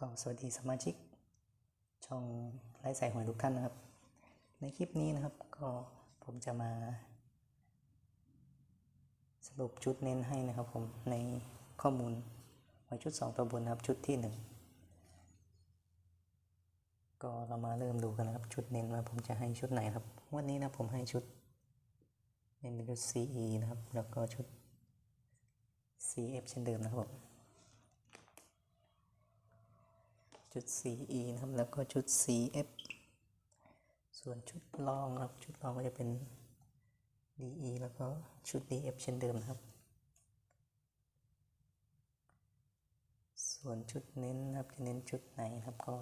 ก็สวัสดีสมาชิก ช่องไร้สายหวยทุกท่านนะครับ ในคลิปนี้นะครับก็ผมจะมา สรุปชุดเน้นให้นะครับผมในข้อมูลหวยชุด 2 ตัวบนนะครับชุดที่ 1 ก็เรามาเริ่มดูกันนะครับชุดเน้นว่าผมจะให้ชุดไหนครับวันนี้นะผมให้ชุดเน้นเป็นชุด CE นะครับ แล้วก็ชุด CF เช่นเดิมนะครับผม ชุด CE นะครับ แล้วก็ชุด CF ส่วนชุดรองนะครับ ชุดรองก็จะเป็น DE แล้วก็ชุด DF เช่นเดิมนะครับ ส่วนชุดเน้นนะครับจะเน้นชุดไหนนะครับก็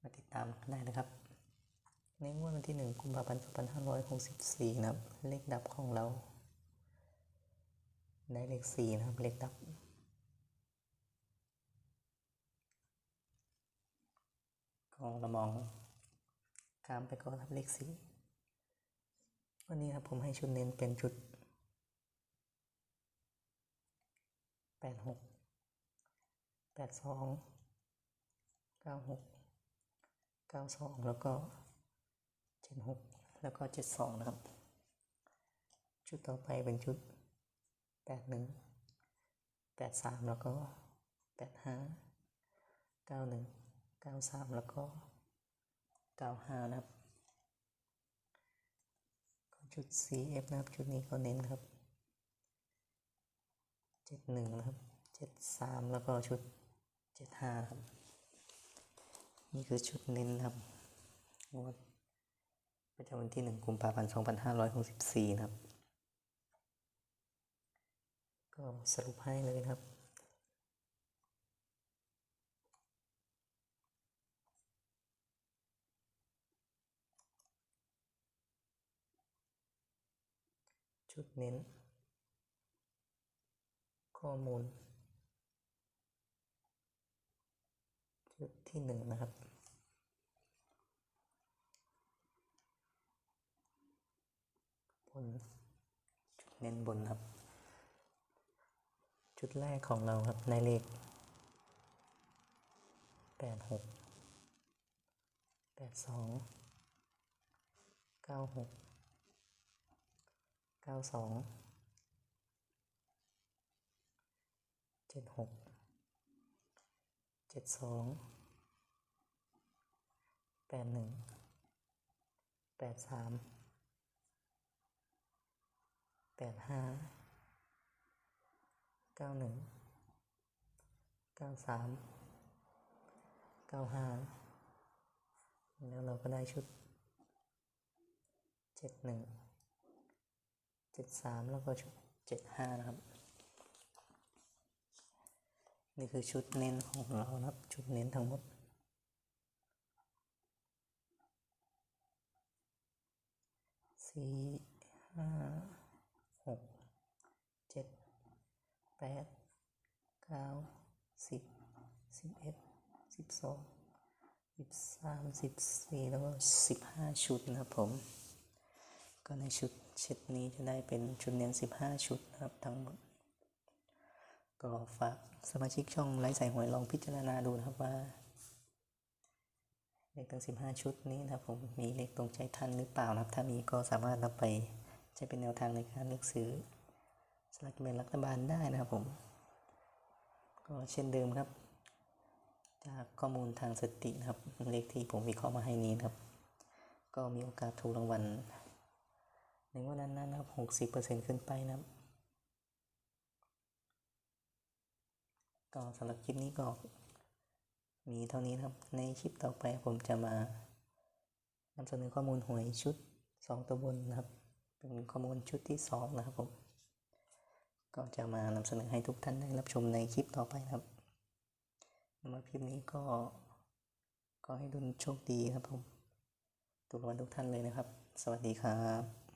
มาติดตามกันได้นะครับ ในงวดวันที่ 1 กุมภาพันธ์ 2564 นะครับ เลขดับของเรา ได้เลข 4 นะครับ เลขดับ ก็เรามองข้ามไปก็รับเลข4วันนี้ครับผมให้ชุดเน้นเป็นชุด86 82 96 92แล้วก็76แล้วก็72นะครับ ชุดต่อไปเป็นชุด81 83แล้วก็85 91 93 แล้วก็ 95 นะครับก็ชุด CF นะครับชุดนี้ก็เน้นครับ 71 นะครับ 73 แล้วก็ชุด 75 ครับ นี่คือชุดเน้นนะครับงวดประจำวันที่ 1 กุมภาพันธ์ 2564 นะครับ ก็สรุปให้เลยนะครับ ชุดเน้น ข้อมูล ชุดที่หนึ่งนะครับ บน ชุดเน้นบนครับ ชุดแรกของเราครับในเลขแปดหกแปดสองเก้าหก ก้าสองเจ็ดหกเจ็ดสองแปดหนึ่งแปดสามแปดห้าเก้าหนึ่งเก้าสามเก้าห้าแล้วเราก็ได้ชุดเจ็ดหนึ่ง เจ็ดสามแล้วก็ชุดเจ็ดห้านะครับ นี่คือชุดเน้นของเรานะครับ ชุดเน้นทั้งหมดสี่ห้าหกเจ็ดแปดเก้าสิบสิบเอ็ดสิบสองสิบสามสิบสี่แล้วก็สิบห้าชุดนะครับผม ก็ในชุดเช็ดนี้จะได้เป็นชุดเน้นสิบห้าชุดนะครับทั้งหมด ก็ฝากสมาชิกช่องไลฟ์สายหวยลองพิจารณาดูนะครับว่า เลขทั้ง 15 ชุดนี้นะครับผมมีเลขตรงใจท่านหรือเปล่านะครับ ถ้ามีก็สามารถนำไปใช้เป็นแนวทางในการเลือกซื้อสลากกินแบ่งรัฐบาลได้นะครับผม ก็เช่นเดิมครับ จากข้อมูลทางสตินะครับเลขที่ผมวิเคราะห์มาให้นี้นะครับ ก็มีโอกาสถูกรางวัล ในงวดนั้นนะครับ60%ขึ้นไปนะครับ ก็สำหรับคลิปนี้ก็มีเท่านี้นะครับ ในคลิปต่อไปผมจะมานำเสนอข้อมูลหวยชุด 2 ตัวบนนะครับ เป็นข้อมูลชุดที่ 2 นะครับผม ก็จะมานำเสนอให้ทุกท่านได้รับชมในคลิปต่อไปนะครับสำหรับคลิปนี้ก็ก็ให้ดุนโชคดีครับผมทุกวันทุกท่านเลยนะครับ สวัสดีครับ